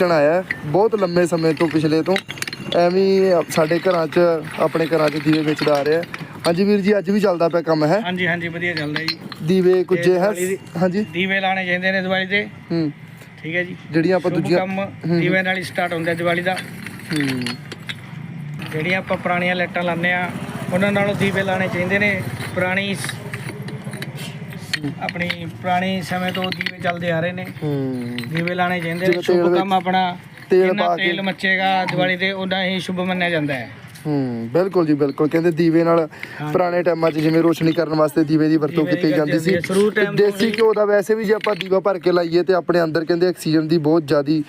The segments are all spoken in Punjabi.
ਚਣ ਆਇਆ ਬਹੁਤ ਲੰਮੇ ਸਮੇਂ ਤੋਂ ਪਿਛਲੇ ਤੋਂ ਐਵੇਂ ਸਾਡੇ ਘਰਾਂ 'ਚ ਆਪਣੇ ਘਰਾਂ 'ਚ ਦੀਵੇ ਵੇਚਦਾ ਆ ਰਿਹਾ। ਹਾਂਜੀ ਵੀਰ ਜੀ ਅੱਜ ਵੀ ਚੱਲਦਾ ਪਿਆ ਕੰਮ ਹੈ? ਹਾਂਜੀ ਹਾਂਜੀ ਵਧੀਆ ਚੱਲਦਾ ਜੀ। ਦੀਵੇ ਕੁਝੇ ਹੈ? ਹਾਂਜੀ। ਦੀਵੇ ਲਾਣੇ ਚਾਹੀਦੇ ਨੇ ਦੀਵਾਲੀ ਤੇ। ਹੂੰ। ਠੀਕ ਹੈ ਜੀ। ਜਿਹੜੀਆਂ ਆਪਾਂ ਦੂਜੀਆਂ ਕੰਮ ਦੀਵੇ ਨਾਲ ਹੀ ਸਟਾਰਟ ਹੁੰਦਾ ਦੀਵਾਲੀ ਦਾ। ਹੂੰ। ਜਿਹੜੀਆਂ ਆਪਾਂ ਪੁਰਾਣੀਆਂ ਲਾਈਟਾਂ ਲਾਉਂਦੇ ਆ ਉਹਨਾਂ ਨਾਲੋਂ ਦੀਵੇ ਲਾਣੇ ਚਾਹੀਦੇ ਨੇ। ਪੁਰਾਣੀ ਆਪਣੀ ਪੁਰਾਣੀ ਸਮੇਂ ਤੋਂ ਦੀਵੇ ਚੱਲਦੇ ਆ ਰਹੇ ਨੇ। ਹੂੰ। ਦੀਵੇ ਲਾਣੇ ਚਾਹੀਦੇ ਨੇ ਸ਼ੁਭ ਕੰਮ ਆਪਣਾ ਤੇਲ ਪਾ ਕੇ। ਤੇਲ ਮੱਚੇਗਾ ਦੀਵਾਲੀ ਤੇ ਉਹਨਾਂ ਹੀ ਸ਼ੁਭ ਮੰਨਿਆ ਜਾਂਦਾ ਹੈ। ਹੂੰ ਬਿਲਕੁਲ ਜੀ ਬਿਲਕੁਲ। ਕਹਿੰਦੇ ਦੀਵੇ ਨਾਲ ਪੁਰਾਣੇ ਟਾਈਮਾਂ 'ਚ ਜਿਵੇਂ ਰੋਸ਼ਨੀ ਕਰਨ ਵਾਸਤੇ ਦੀਵੇ ਦੀ ਵਰਤੋਂ ਕੀਤੀ ਜਾਂਦੀ ਸੀ। ਦੇਸੀ ਘਿਓ ਦਾ ਵੈਸੇ ਵੀ ਜੇ ਆਪਾਂ ਦੀਵਾ ਭਰ ਕੇ ਲਾਈਏ ਤੇ ਆਪਣੇ ਅੰਦਰ ਕਹਿੰਦੇ ਆਕਸੀਜਨ ਦੀ ਬਹੁਤ ਜ਼ਿਆਦੀ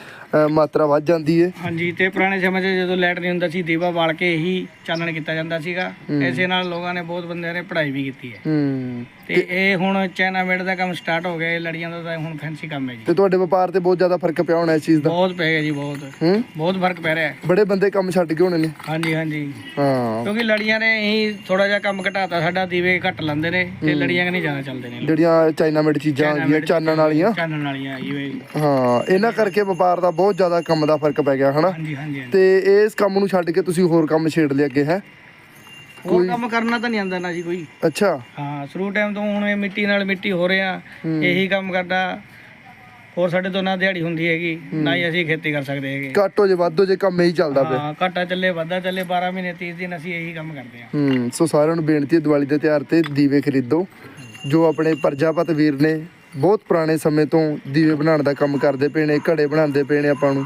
ਮਾਤਰਾ ਵੱਧ ਜਾਂਦੀ ਹੈ ਹਾਂਜੀ ਤੇ ਪੁਰਾਣੇ ਸਮੇਂ 'ਚ ਜਦੋਂ ਲਾਈਟ ਨਹੀਂ ਹੁੰਦਾ ਸੀ ਦੀਵਾ ਬਾਲ ਕੇ ਹੀ ਚਾਨਣ ਕੀਤਾ ਜਾਂਦਾ ਸੀਗਾ। ਇਸੇ ਨਾਲ ਲੋਕਾਂ ਨੇ ਬਹੁਤ ਬੰਦਿਆਂ ਨੇ ਪੜ੍ਹਾਈ ਵੀ ਕੀਤੀ ਹੈ। ਹੂੰ। ਤੇ ਇਹ ਹੁਣ ਚਾਈਨਾ ਮੇਡ ਦਾ ਕੰਮ ਸਟਾਰਟ ਹੋ ਗਿਆ ਇਹ ਲੜੀਆਂ ਦਾ ਤਾਂ ਹੁਣ ਫੈਂਸੀ ਕੰਮ ਹੈ ਜੀ। ਤੇ ਤੁਹਾਡੇ ਵਪਾਰ ਤੇ ਬਹੁਤ ਜ਼ਿਆਦਾ ਫ਼ਰਕ ਪਿਆ ਹੋਣਾ ਇਸ ਚੀਜ਼ ਦਾ? ਬਹੁਤ ਪੈ ਗਿਆ ਜੀ ਬਹੁਤ। ਹੂੰ? ਬਹੁਤ ਫ਼ਰਕ ਪੈ ਰਿਹਾ। ਹੈ ਬੜੇ ਬੰਦੇ ਕੰਮ ਛੱਡ ਗਏ ਹੋਣੇ ਨੇ। ਹਾਂਜੀ ਹਾਂਜੀ। ਹਾਂ। ਕਿਉਂਕਿ ਲੜੀਆਂ ਨੇ ਹੀ ਥੋੜਾ ਜਿਹਾ ਕੰਮ ਘਟਾਤਾ ਸਾਡਾ ਦੀਵੇ ਘੱਟ ਲਾਉਂਦੇ ਨੇ ਤੇ ਲੜੀਆਂ ਕਿ ਨਹੀਂ ਜ਼ਿਆਦਾ ਚੱਲਦੇ ਨੇ। ਜਿਹੜੀਆਂ ਚਾਈਨਾ ਮੇਡ ਚੀਜ਼ਾਂ ਆ ਗਈਆਂ ਚਾਨਣ ਵਾਲੀਆਂ। ਚਾਨਣ ਵਾਲੀਆਂ ਇਹ ਹਾਂ ਇਹਨਾਂ ਕਰਕੇ ਵਪਾਰ ਦਾ ਬਹੁਤ ਜ਼ਿਆਦਾ ਕੰਮ ਦਾ ਫ਼ਰਕ ਪੈ ਗਿਆ ਹਨਾ? ਹਾਂਜੀ ਹਾਂਜੀ। ਤੇ ਇਸ ਕੰਮ ਨੂੰ ਛੱਡ ਕੇ ਤੁਸੀਂ ਹੋਰ ਕੰਮ ਛੇੜ ਲਿਆ ਅੱਗੇ ਹੈ? ਹੋਰ ਕੰਮ ਕਰਨਾ ਤਾਂ ਨਹੀਂ ਆਉਂਦਾ ਨਾ ਜੀ ਕੋਈ। ਅੱਛਾ। ਹਾਂ ਸ਼ੁਰੂ ਟਾਈਮ ਤੋਂ ਹੁਣ ਇਹ ਮਿੱਟੀ ਨਾਲ ਮਿੱਟੀ ਹੋ ਰਿਹਾ। ਇਹੀ ਕੰਮ ਕਰਦਾ। ਹੋਰ ਸਾਡੇ ਤੋਂ ਨਾ ਦਿਹਾੜੀ ਹੁੰਦੀ ਹੈਗੀ ਨਾ ਹੀ ਅਸੀਂ ਖੇਤੀ ਕਰ ਸਕਦੇ ਹੈਗੇ। ਘੱਟੋ ਜੇ ਵਾਧੋ ਜੇ ਕੰਮ ਇਹੀ ਚੱਲਦਾ ਪਿਆ। ਹਾਂ ਘਾਟਾ ਚੱਲੇ ਵਾਧਾ ਚੱਲੇ 12 ਮਹੀਨੇ 30 ਦਿਨ ਅਸੀਂ ਇਹੀ ਕੰਮ ਕਰਦੇ ਹਾਂ। ਹੂੰ ਸੋ ਸਾਰਿਆਂ ਨੂੰ ਬੇਨਤੀ ਹੈ ਦੀਵਾਲੀ ਦੇ ਤਿਉਹਾਰ ਤੇ ਦੀਵੇ ਖਰੀਦੋ। ਜੋ ਆਪਣੇ ਪ੍ਰਜਾਪਤ ਵੀਰ ਨੇ ਬਹੁਤ ਪੁਰਾਣੇ ਸਮੇਂ ਤੋਂ ਦੀਵੇ ਬਣਾਉਣ ਦਾ ਕੰਮ ਕਰਦੇ ਪਏ ਨੇ ਘੜੇ ਬਣਾਉਂਦੇ ਪਏ ਨੇ ਆਪਾਂ ਨੂੰ।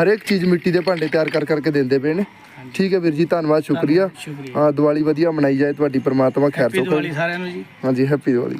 ਹਰ ਇੱਕ ਚੀਜ਼ ਮਿੱਟੀ ਦੇ ਭਾਂਡੇ ਤਿਆਰ ਕਰ ਕਰਕੇ ਦਿੰਦੇ ਪਏ ਨੇ। ਠੀਕ ਹੈ ਵੀਰ ਜੀ ਧੰਨਵਾਦ ਸ਼ੁਕਰੀਆ। ਸ਼ੁਕਰੀਆ। ਹਾਂ ਦੀਵਾਲੀ ਵਧੀਆ ਮਨਾਈ ਜਾਏ ਤੁਹਾਡੀ ਪ੍ਰਮਾਤਮਾ ਖੈਰ ਹੈਪੀ ਦੀਵਾਲੀ ਸਾਰਿਆਂ ਨੂੰ ਜੀ। ਹਾਂਜੀ ਹੈਪੀ ਦੀਵਾਲੀ।